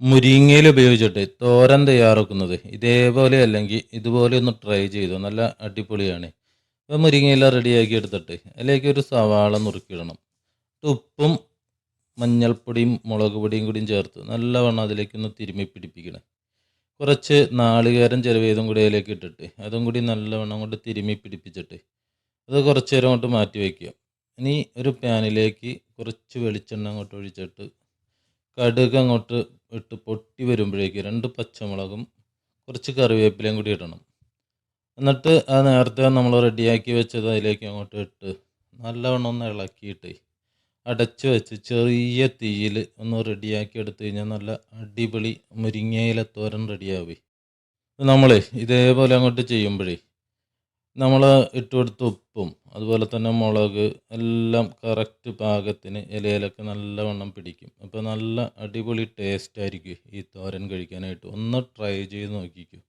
മുരിങ്ങയില ഉപയോഗിച്ചിട്ട് തോരൻ തയ്യാറാക്കുന്നത്. ഇതേപോലെ അല്ലെങ്കിൽ ഇതുപോലെ ഒന്ന് ട്രൈ ചെയ്തു. നല്ല അടിപൊളിയാണ്. ഇപ്പോൾ മുരിങ്ങയില റെഡിയാക്കി എടുത്തിട്ട് അതിലേക്ക് ഒരു സവാള നുറുക്കിയിടണം. ഉപ്പും മഞ്ഞൾപ്പൊടിയും മുളക് പൊടിയും കൂടിയും ചേർത്ത് നല്ലവണ്ണം അതിലേക്കൊന്ന് തിരുമ്മി പിടിപ്പിക്കണം. കുറച്ച് നാളികേരം ചെലവേതും കൂടി അതിലേക്ക് ഇട്ടിട്ട് അതും കൂടി നല്ലവണ്ണം കൊണ്ട് തിരുമ്മി പിടിപ്പിച്ചിട്ട് അത് കുറച്ച് നേരം കൊണ്ട് മാറ്റി വയ്ക്കുക. ഇനി ഒരു പാനിലേക്ക് കുറച്ച് വെളിച്ചെണ്ണ അങ്ങോട്ട് ഒഴിച്ചിട്ട് കടുക് അങ്ങോട്ട് ഇട്ട് പൊട്ടി വരുമ്പോഴേക്ക് രണ്ട് പച്ചമുളകും കുറച്ച് കറിവേപ്പിലയും കൂടി ഇടണം. എന്നിട്ട് ആ നേരത്തെ നമ്മൾ റെഡിയാക്കി വെച്ചത് അതിലേക്ക് അങ്ങോട്ട് ഇട്ട് നല്ലവണ്ണം ഒന്ന് ഇളക്കിയിട്ട് അടച്ച് വെച്ച് ചെറിയ തീയിൽ ഒന്ന് റെഡിയാക്കി എടുത്തു കഴിഞ്ഞാൽ നല്ല അടിപൊളി മുരിങ്ങയില തോരൻ റെഡിയാവേ. നമ്മൾ ഇതേപോലെ അങ്ങോട്ട് ചെയ്യുമ്പോഴേ നമ്മൾ ഇട്ട് കൊടുത്ത ഉപ്പും അതുപോലെ തന്നെ മുളക് എല്ലാം കറക്റ്റ് പാകത്തിന് ഇലയിലൊക്കെ നല്ലവണ്ണം പിടിക്കും. അപ്പോൾ നല്ല അടിപൊളി ടേസ്റ്റ് ആയിരിക്കും ഈ തോരൻ കഴിക്കാനായിട്ട്. ഒന്ന് ട്രൈ ചെയ്ത് നോക്കിക്കോ.